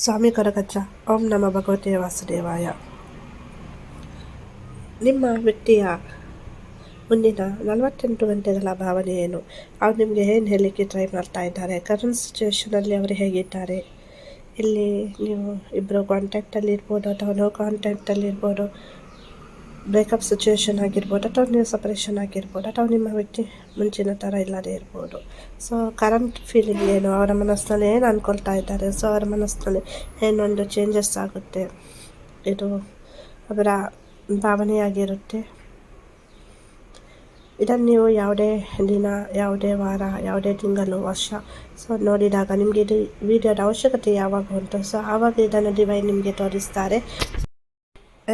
ಸ್ವಾಮಿ ಕರಗಜ್ಜ ಓಂ ನಮ ಭಗವತೆ ವಾಸುದೇವಾಯ. ನಿಮ್ಮ ವ್ಯಕ್ತಿಯ ಮುಂದಿನ ನಲವತ್ತೆಂಟು ಗಂಟೆಗಳ ಭಾವನೆ ಏನು? ಅವ್ರು ನಿಮಗೆ ಏನು ಹೇಳಲಿಕ್ಕೆ ಟ್ರೈ ಮಾಡ್ತಾ ಇದ್ದಾರೆ? ಕರೆಂಟ್ ಸಿಚುವೇಷನಲ್ಲಿ ಅವರು ಹೇಗಿದ್ದಾರೆ? ಇಲ್ಲಿ ನೀವು ಇಬ್ಬರು ಕಾಂಟ್ಯಾಕ್ಟಲ್ಲಿ ಇರ್ಬೋದು ಅಥವಾ ನೋ ಕಾಂಟ್ಯಾಕ್ಟಲ್ಲಿ ಇರ್ಬೋದು? ಬ್ರೇಕಪ್ ಸಿಚುವೇಶನ್ ಆಗಿರ್ಬೋದು, ಅಥವಾ ನೀವು ಸಪ್ರೇಷನ್ ಆಗಿರ್ಬೋದು, ಅಥವಾ ನಿಮ್ಮ ವ್ಯಕ್ತಿ ಮುಂಚಿನ ಥರ ಇಲ್ಲದೇ ಇರ್ಬೋದು. ಸೊ ಕರೆಂಟ್ ಫೀಲಿಂಗ್ ಏನು? ಅವರ ಮನಸ್ಸಿನಲ್ಲಿ ಏನು ಅಂದ್ಕೊಳ್ತಾ ಇದ್ದಾರೆ? ಸೊ ಅವರ ಮನಸ್ಸಿನಲ್ಲಿ ಏನೊಂದು ಚೇಂಜಸ್ ಆಗುತ್ತೆ? ಇದು ಅವರ ಭಾವನೆಯಾಗಿರುತ್ತೆ. ಇದನ್ನು ನೀವು ಯಾವುದೇ ದಿನ, ಯಾವುದೇ ವಾರ, ಯಾವುದೇ ತಿಂಗಳು, ವರ್ಷ ಸೊ ನೋಡಿದಾಗ ನಿಮಗೆ ಇದು ವಿಡಿಯೋದ ಅವಶ್ಯಕತೆ ಯಾವಾಗ ಉಂಟು? ಸೊ ಆವಾಗ ಇದನ್ನು ಡಿವೈನ್ ನಿಮಗೆ ತೋರಿಸ್ತಾರೆ.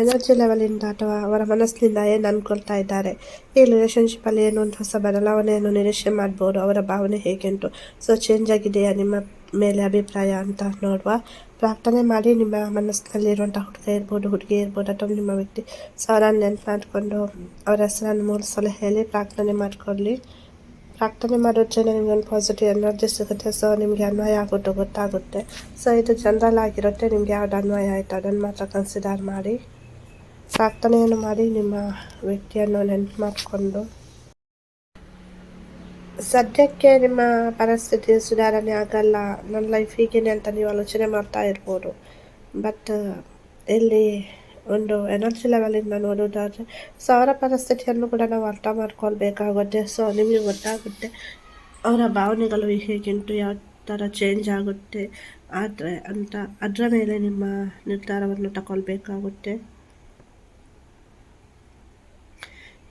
ಎನರ್ಜಿ ಲೆವೆಲಿಂದ ಅಥವಾ ಅವರ ಮನಸ್ಸಿನಿಂದ ಏನು ಅಂದ್ಕೊಳ್ತಾ ಇದ್ದಾರೆ? ಈ ರಿಲೇಷನ್ಶಿಪ್ಪಲ್ಲಿ ಏನು ಒಂದು ಹೊಸ ಬದಲಾವಣೆಯನ್ನು ನಿರೀಕ್ಷೆ ಮಾಡ್ಬೋದು? ಅವರ ಭಾವನೆ ಹೇಗೆಂಟು? ಸೊ ಚೇಂಜ್ ಆಗಿದೆಯಾ ನಿಮ್ಮ ಮೇಲೆ ಅಭಿಪ್ರಾಯ ಅಂತ ನೋಡುವ ಪ್ರಾರ್ಥನೆ ಮಾಡಿ. ನಿಮ್ಮ ಮನಸ್ಸಿನಲ್ಲಿರುವಂಥ ಹುಡುಗ ಇರ್ಬೋದು, ಹುಡುಗಿ ಇರ್ಬೋದು, ಅಥವಾ ನಿಮ್ಮ ವ್ಯಕ್ತಿ ಸೊ ಅವರನ್ನು ನೆನ್ಪು ಮಾಡಿಕೊಂಡು ಅವರ ಹೆಸರನ್ನು ಮೂರು ಸಲ ಹೇಳಿ ಪ್ರಾರ್ಥನೆ ಮಾಡಿಕೊಳ್ಳಿ. ಪ್ರಾರ್ಥನೆ ಮಾಡೋದ್ರಿಂದ ನಿಮ್ಗೆ ಒಂದು ಪಾಸಿಟಿವ್ ಎನರ್ಜಿ ಸಿಗುತ್ತೆ. ಸೊ ನಿಮಗೆ ಅನ್ವಯ ಆಗೋದು ಗೊತ್ತಾಗುತ್ತೆ. ಸೊ ಇದು ಜನರಲ್ ಆಗಿರುತ್ತೆ. ನಿಮ್ಗೆ ಯಾವ್ದು ಅನ್ವಯ ಆಯಿತು ಅದನ್ನು ಮಾತ್ರ ಕನ್ಸಿಡರ್ ಮಾಡಿ. ಪ್ರಾರ್ಥನೆಯನ್ನು ಮಾಡಿ ನಿಮ್ಮ ವ್ಯಕ್ತಿಯನ್ನು ನೆನಪು ಮಾಡಿಕೊಂಡು ಸದ್ಯಕ್ಕೆ ನಿಮ್ಮ ಪರಿಸ್ಥಿತಿ ಸುಧಾರಣೆ ಆಗಲ್ಲ. ನನ್ನ ಲೈಫ್ ಹೀಗೇನೆ ಅಂತ ನೀವು ಆಲೋಚನೆ ಮಾಡ್ತಾ ಇರ್ಬೋದು. ಬಟ್ ಇಲ್ಲಿ ಒಂದು ಎನರ್ಜಿ ಲೆವೆಲಿಂದ ನೋಡೋದಾದರೆ ಸೊ ಅವರ ಪರಿಸ್ಥಿತಿಯನ್ನು ಕೂಡ ನಾವು ಅರ್ಥ ಮಾಡ್ಕೊಳ್ಬೇಕಾಗುತ್ತೆ. ಸೊ ನಿಮಗೆ ಗೊತ್ತಾಗುತ್ತೆ, ಅವರ ಭಾವನೆಗಳು ಹೇಗುಂಟು ಯಾವ ಥರ ಚೇಂಜ್ ಆಗುತ್ತೆ. ಆದರೆ, ಅಂತ, ಅದರ ಮೇಲೆ ನಿಮ್ಮ ನಿರ್ಧಾರವನ್ನು ತಗೊಳ್ಬೇಕಾಗುತ್ತೆ.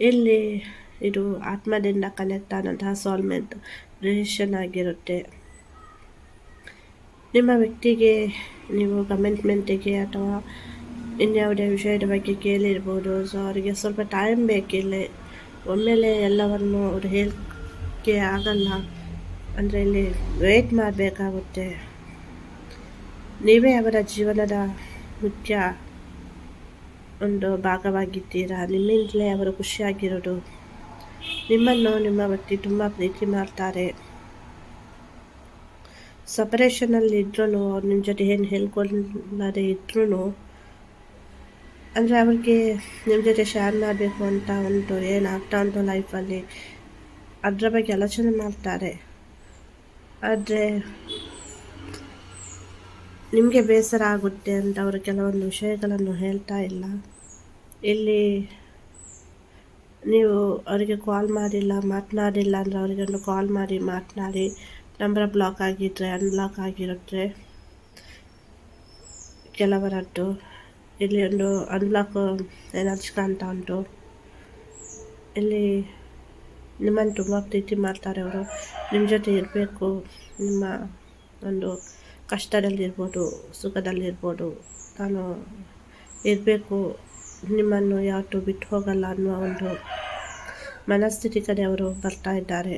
ಇಲ್ಲಿ ಇದು ಆತ್ಮದಿಂದ ಕನೆಕ್ಟ್ ಆದಂತಹ ಸಾಲ್ಮೆಂಟ್ ರಿಲೇಷನ್ ಆಗಿರುತ್ತೆ. ನಿಮ್ಮ ವ್ಯಕ್ತಿಗೆ ನೀವು ಕಮೆಂಟ್ಮೆಂಟಿಗೆ ಅಥವಾ ಇನ್ಯಾವುದೇ ವಿಷಯದ ಬಗ್ಗೆ ಕೇಳಿರ್ಬೋದು. ಸೊ ಅವರಿಗೆ ಸ್ವಲ್ಪ ಟೈಮ್ ಬೇಕಿಲ್ಲ. ಒಮ್ಮೆಲೆ ಎಲ್ಲವನ್ನು ಅವ್ರು ಹೇಳಕ್ಕೆ ಆಗಲ್ಲ. ಅಂದರೆ ಇಲ್ಲಿ ವೇಟ್ ಮಾಡಬೇಕಾಗುತ್ತೆ. ನೀವೇ ಅವರ ಜೀವನದ ಮುಖ್ಯ ಒಂದು ಭಾಗವಾಗಿದ್ದೀರಾ? ನಿಮ್ಮಿಂದಲೇ ಅವರು ಖುಷಿಯಾಗಿರೋದು. ನಿಮ್ಮನ್ನು ನಿಮ್ಮ ವ್ಯಕ್ತಿ ತುಂಬ ಪ್ರೀತಿ ಮಾಡ್ತಾರೆ. ಸಪರೇಷನಲ್ಲಿ ಇದ್ರೂ ಅವ್ರು ನಿಮ್ಮ ಜೊತೆ ಏನು ಹೇಳ್ಕೊಳ್ಳದೆ ಇದ್ರೂ ಅಂದರೆ ಅವ್ರಿಗೆ ನಿಮ್ಮ ಜೊತೆ ಶೇರ್ ಮಾಡಬೇಕು ಅಂತ ಉಂಟು ಏನಾಗ್ತಾ ಉಂಟು ಲೈಫಲ್ಲಿ ಅದರ ಬಗ್ಗೆ ಆಲೋಚನೆ ಮಾಡ್ತಾರೆ. ಆದರೆ ನಿಮಗೆ ಬೇಸರ ಆಗುತ್ತೆ ಅಂತ ಅವರು ಕೆಲವೊಂದು ವಿಷಯಗಳನ್ನು ಹೇಳ್ತಾ ಇಲ್ಲ. ಇಲ್ಲಿ ನೀವು ಅವರಿಗೆ ಕಾಲ್ ಮಾಡಿಲ್ಲ, ಮಾತನಾಡಿಲ್ಲ ಅಂದರೆ ಅವರಿಗೆ ಒಂದು ಕಾಲ್ ಮಾಡಿ, ಮಾತನಾಡಿ. ನಂಬರ್ ಬ್ಲಾಕ್ ಆಗಿದ್ದರೆ ಅನ್ಬ್ಲಾಕ್ ಆಗಿರುತ್ತೆ. ಕೆಲವರದ್ದು. ಇಲ್ಲಿ ಒಂದು ಅನ್ಬ್ಲಾಕ್ ಎನರ್ಜಿ ಕಾಣ್ತಾ ಉಂಟು. ಇಲ್ಲಿ ನಿಮ್ಮನ್ನು ತುಂಬ ಪ್ರೀತಿ ಮಾಡ್ತಾರೆ ಅವರು. ನಿಮ್ಮ ಜೊತೆ ಇರಬೇಕು. ನಿಮ್ಮ ಒಂದು ಕಷ್ಟದಲ್ಲಿರ್ಬೋದು ಸುಖದಲ್ಲಿರ್ಬೋದು ತಾನು ಇರಬೇಕು, ನಿಮ್ಮನ್ನು ಯಾವತ್ತೂ ಬಿಟ್ಟು ಹೋಗಲ್ಲ ಅನ್ನುವ ಒಂದು ಮನಸ್ಥಿತಿ ಕಡೆ ಅವರು ಬರ್ತಾ ಇದ್ದಾರೆ.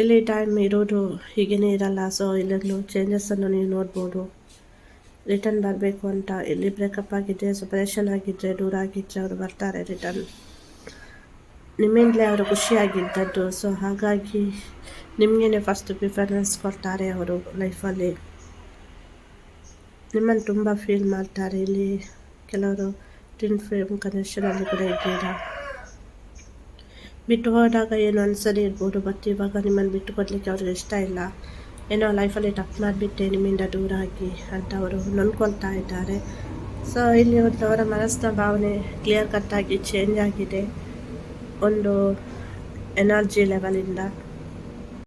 ಇಲ್ಲಿ ಟೈಮ್ ಇರೋದು ಹೀಗೇನೇ ಇರಲ್ಲ ಸೊ ಇಲ್ಲೊಂದು ಚೇಂಜಸ್ಸನ್ನು ನೀವು ನೋಡ್ಬೋದು. ರಿಟರ್ನ್ ಬರಬೇಕು ಅಂತ, ಇಲ್ಲಿ ಬ್ರೇಕಪ್ ಆಗಿದ್ದರೆ ಸಪರೇಷನ್ ಆಗಿದ್ದರೆ ದೂರ ಆಗಿದ್ದರೆ ಅವರು ಬರ್ತಾರೆ ರಿಟರ್ನ್ ನಿಮ್ಮಿಂದಲೇ ಅವರು ಖುಷಿಯಾಗಿದ್ದದ್ದು. ಸೊ ಹಾಗಾಗಿ ನಿಮಗೇನೆ ಫಸ್ಟ್ ಪ್ರಿಫರೆನ್ಸ್ ಕೊಡ್ತಾರೆ ಅವರು ಲೈಫಲ್ಲಿ ನಿಮ್ಮನ್ನು ತುಂಬ ಫೀಲ್ ಮಾಡ್ತಾರೆ. ಇಲ್ಲಿ ಕೆಲವರು ಟಿನ್ ಫ್ರೇಮ್ ಕನೆಕ್ಷನಲ್ಲಿ ಕೂಡ ಇದ್ದೀರಾ? ಬಿಟ್ಟು ಹೋದಾಗ ಏನು ಅನ್ಸದೇ ಇರ್ಬೋದು ಬಟ್ ಇವಾಗ ನಿಮ್ಮನ್ನು ಬಿಟ್ಟು ಕೊಡಲಿಕ್ಕೆ ಅವ್ರಿಗೆ ಇಷ್ಟ ಇಲ್ಲ. ಏನೋ ಲೈಫಲ್ಲಿ ಟಫ್ ಮಾಡಿಬಿಟ್ಟೆ ನಿಮ್ಮಿಂದ ದೂರ ಆಗಿ ಅಂತ ಅವರು ನೊಂದ್ಕೊಳ್ತಾ ಇದ್ದಾರೆ. ಸೊ ಇಲ್ಲಿ ಒಂದು ಅವರ ಮನಸ್ಸಿನ ಭಾವನೆ ಕ್ಲಿಯರ್ ಕಟ್ಟಾಗಿ ಚೇಂಜ್ ಆಗಿದೆ. ಒಂದು ಎನರ್ಜಿ ಲೆವೆಲಿಂದ